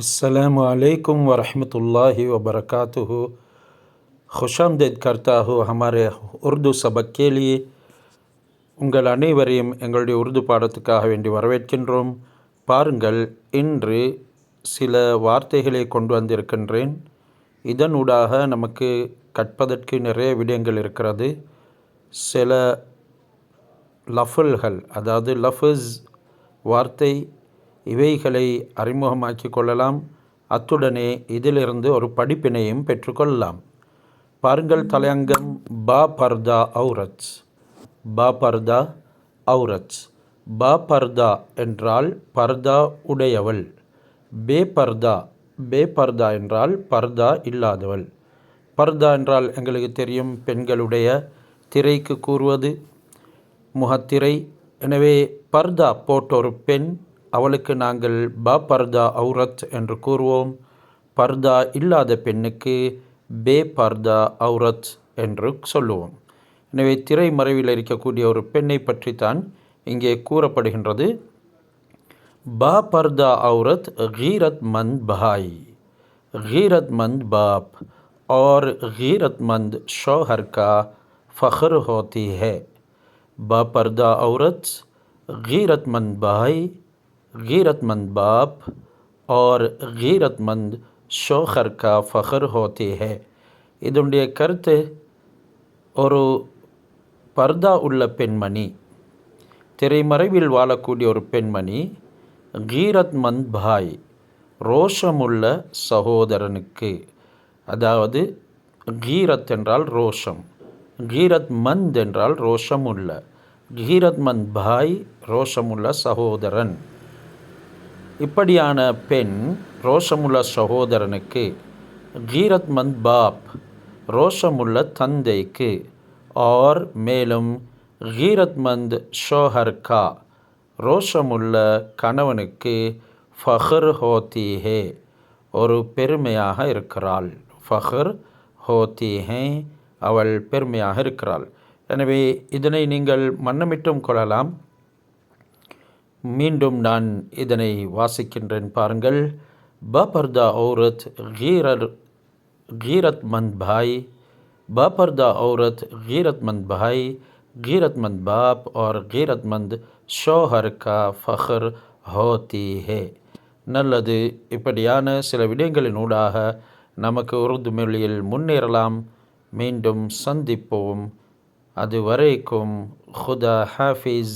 السلام علیکم ورحمۃ اللہ وبرکاتہ خوش آمدید کرتا உருது சபக் கேலியே உங்கள் அனைவரையும் எங்களுடைய உருது பாடத்துக்காக வேண்டி வரவேற்கின்றோம். பாருங்கள் இன்று சில வார்த்தைகளை கொண்டு வந்திருக்கின்றேன். இதனூடாக நமக்கு கற்பதற்கு நிறைய விடயங்கள் இருக்கிறது. சில லஃபல்கள் அதாவது லஃபஸ் வார்த்தை இவைகளை அறிமுகமாக்கி கொள்ளலாம். அத்துடனே இதிலிருந்து ஒரு படிப்பினையும் பெற்றுக்கொள்ளலாம். பாருங்கள் தலையங்கம் பா பர்தா அவுரத் பா பர்தா அவுரத் பா பர்தா என்றால் பர்தா உடையவள். பே பர்தா பே பர்தா என்றால் பர்தா இல்லாதவள். பர்தா என்றால் எங்களுக்கு தெரியும் பெண்களுடைய திரைக்கு கூறுவது. முகத்திரை. எனவே பர்தா போட்ட ஒரு பெண் அவளுக்கு நாங்கள் ப பர்தா அவுரத் என்று கூறுவோம் பர்தா இல்லாத பெண்ணுக்கு பே பர்தா அவுரத் என்று சொல்லுவோம் எனவே திரை மறைவில் இருக்கக்கூடிய ஒரு பெண்ணை பற்றித்தான் இங்கே கூறப்படுகின்றது பா பர்தா அவுரத் கீரத் மந்த் பாய் கீரத் மந்த் பாப் और गीरतमंद शौहर का फ़ख्र होती है बापर्दा औरत गीरतमंद भाई गीरतमंद बाप और गीरतमंद ஷோஹர் கா ஃபஹர் ஹோத்தி ஹே இதனுடைய கருத்து ஒரு பர்தா உள்ள பெண்மணி திரைமறைவில் வாழக்கூடிய ஒரு பெண்மணி கீரத் மந்த் பாய் ரோஷமுள்ள சகோதரனுக்கு அதாவது கீரத் என்றால் ரோஷம் கீரத் மந்த் என்றால் ரோஷம் உள்ள கீரத் மந்த் பாய் ரோஷமுள்ள சகோதரன் இப்படியான பெண் ரோஷமுள்ள சகோதரனுக்கு கீரத் மந்த் பாப் ரோஷமுள்ள தந்தைக்கு ஆர் மேலும் கீரத்மந்த் ஷோஹர்கா ரோஷமுள்ள கணவனுக்கு ஃபஹர் ஹோத்திஹே ஒரு பெருமையாக இருக்கிறாள். ஃபஹர் ஹோத்தி ஹே அவள் பெருமையாக இருக்கிறாள். எனவே இதனை நீங்கள் மன்னமிட்டும் கொள்ளலாம். மீண்டும் நான் இதனை வாசிக்கின்றேன் பாருங்கள் பர்தா औरत गीरर गीरतमंद भाई बापर्दा औरत गीरतमंद भाई गीरतमंद बाप और गीरतमंद ஷோஹர் கா ஃபஹர் ஹோத்தி ஹே நல்லது இப்படியான சில விடயங்களின் ஊடாக நமக்கு உருது மொழியில் முன்னேறலாம் மீண்டும் சந்திப்போம் அதுவரைக்கும் ஹுதா ஹாஃபிஸ்